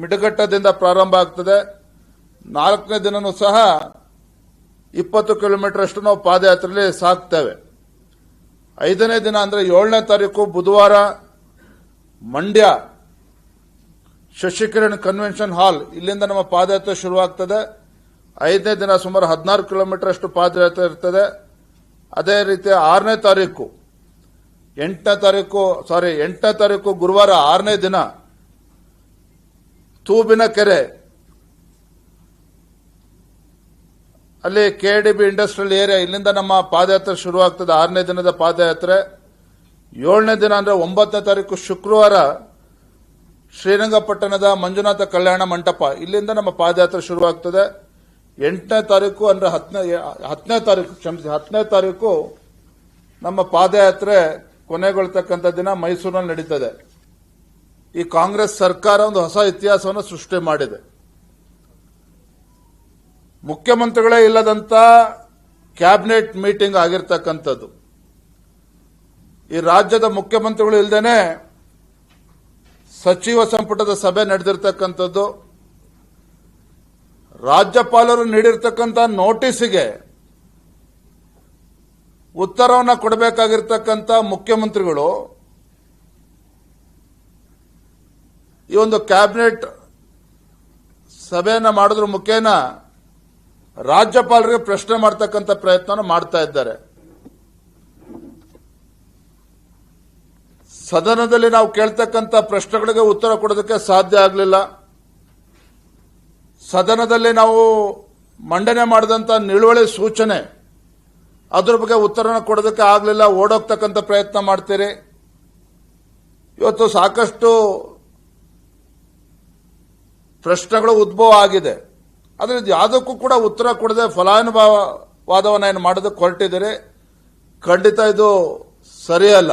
ಮಿಡಗಟ್ಟದಿಂದ ಪ್ರಾರಂಭ ಆಗ್ತದೆ. ನಾಲ್ಕನೇ ದಿನನೂ ಸಹ ಇಪ್ಪತ್ತು ಕಿಲೋಮೀಟರ್ ಅಷ್ಟು ನಾವು ಪಾದಯಾತ್ರೆಯಲ್ಲಿ ಸಾಕ್ತೇವೆ. ಐದನೇ ದಿನ ಅಂದ್ರೆ ಏಳನೇ ತಾರೀಕು, ಬುಧವಾರ, ಮಂಡ್ಯ, ಶಶಿಕಿರಣ್ ಕನ್ವೆನ್ಷನ್ ಹಾಲ್. ಇಲ್ಲಿಂದ ನಮ್ಮ ಪಾದಯಾತ್ರೆ ಶುರುವಾಗ್ತದೆ. ಐದನೇ ದಿನ ಸುಮಾರು ಹದಿನಾರು ಕಿಲೋಮೀಟರ್ ಅಷ್ಟು ಪಾದಯಾತ್ರೆ ಇರ್ತದೆ. ಅದೇ ರೀತಿ ಆರನೇ ತಾರೀಕು, ಎಂಟನೇ ತಾರೀಕು ಸಾರಿ ಎಂಟನೇ ತಾರೀಕು ಗುರುವಾರ ಆರನೇ ದಿನ ತೂಬಿನ ಕೆರೆ. ಅಲ್ಲಿ K D B industrial area ಇಲ್ಲಿಂದ ನಮ್ಮ ಪಾದಯಾತ್ರೆ ಶುರುವಾಗ್ತದೆ. ಆರನೇ ದಿನದ ಪಾದಯಾತ್ರೆ. ಏಳನೇ ದಿನ ಅಂದ್ರೆ ಒಂಬತ್ತನೇ ತಾರೀಕು ಶುಕ್ರವಾರ ಶ್ರೀರಂಗಪಟ್ಟಣದ ಮಂಜುನಾಥ ಕಲ್ಯಾಣ ಮಂಟಪ. ಇಲ್ಲಿಂದ ನಮ್ಮ ಪಾದಯಾತ್ರೆ ಶುರುವಾಗ್ತದೆ. ಎಂಟನೇ ತಾರೀಕು ಅಂದ್ರೆ ಹತ್ತನೇ ಹತ್ತನೇ ತಾರೀಕು, ಕ್ಷಮಿಸಿ, ಹತ್ತನೇ ತಾರೀಕು ನಮ್ಮ ಪಾದಯಾತ್ರೆ ಕೊನೆಗೊಳ್ತಕ್ಕಂಥ ದಿನ ಮೈಸೂರಿನಲ್ಲಿ ನಡೀತದೆ. ಈ ಕಾಂಗ್ರೆಸ್ ಸರ್ಕಾರ ಒಂದು ಹೊಸ ಇತಿಹಾಸವನ್ನು ಸೃಷ್ಟಿ ಮಾಡಿದೆ. ಮುಖ್ಯಮಂತ್ರಿಗಳೇ ಇಲ್ಲದಂತ ಕ್ಯಾಬಿನೆಟ್ ಮೀಟಿಂಗ್ ಆಗಿರ್ತಕ್ಕಂಥದ್ದು. ಈ ರಾಜ್ಯದ ಮುಖ್ಯಮಂತ್ರಿಗಳು ಇಲ್ಲದೇನೆ ಸಚಿವ ಸಂಪುಟದ ಸಭೆ ನಡೆದಿರ್ತಕ್ಕಂಥದ್ದು. ರಾಜ್ಯಪಾಲರು ನೀಡಿರ್ತಕ್ಕಂಥ ನೋಟಿಸ್ಗೆ ಉತ್ತರವನ್ನು ಕೊಡಬೇಕಾಗಿರ್ತಕ್ಕಂಥ ಮುಖ್ಯಮಂತ್ರಿಗಳು ಈ ಒಂದು ಕ್ಯಾಬಿನೆಟ್ ಸಭೆಯನ್ನ ಮಾಡಿದ್ರ ಮುಖೇನ ರಾಜ್ಯಪಾಲರಿಗೆ ಪ್ರಶ್ನೆ ಮಾಡ್ತಕ್ಕಂಥ ಪ್ರಯತ್ನ ಮಾಡ್ತಾ ಇದ್ದಾರೆ. ಸದನದಲ್ಲಿ ನಾವು ಕೇಳ್ತಕ್ಕಂಥ ಪ್ರಶ್ನೆಗಳಿಗೆ ಉತ್ತರ ಕೊಡೋದಕ್ಕೆ ಸಾಧ್ಯ ಆಗಲಿಲ್ಲ. ಸದನದಲ್ಲಿ ನಾವು ಮಂಡನೆ ಮಾಡಿದಂಥ ನಿಳುವಳಿ ಸೂಚನೆ ಅದ್ರ ಬಗ್ಗೆ ಉತ್ತರನ ಕೊಡೋದಕ್ಕೆ ಆಗಲಿಲ್ಲ. ಓಡೋಗ್ತಕ್ಕಂಥ ಪ್ರಯತ್ನ ಮಾಡ್ತೀರಿ. ಇವತ್ತು ಸಾಕಷ್ಟು ಪ್ರಶ್ನೆಗಳು ಉದ್ಭವ ಆಗಿದೆ. ಆದರೆ ಇದು ಯಾವುದಕ್ಕೂ ಕೂಡ ಉತ್ತರ ಕೊಡದೆ ಫಲಾನುಭವವಾದವನ್ನು ಏನು ಮಾಡೋದಕ್ಕೆ ಹೊರಟಿದ್ದೀರಿ ಖಂಡಿತ ಇದು ಸರಿಯಲ್ಲ.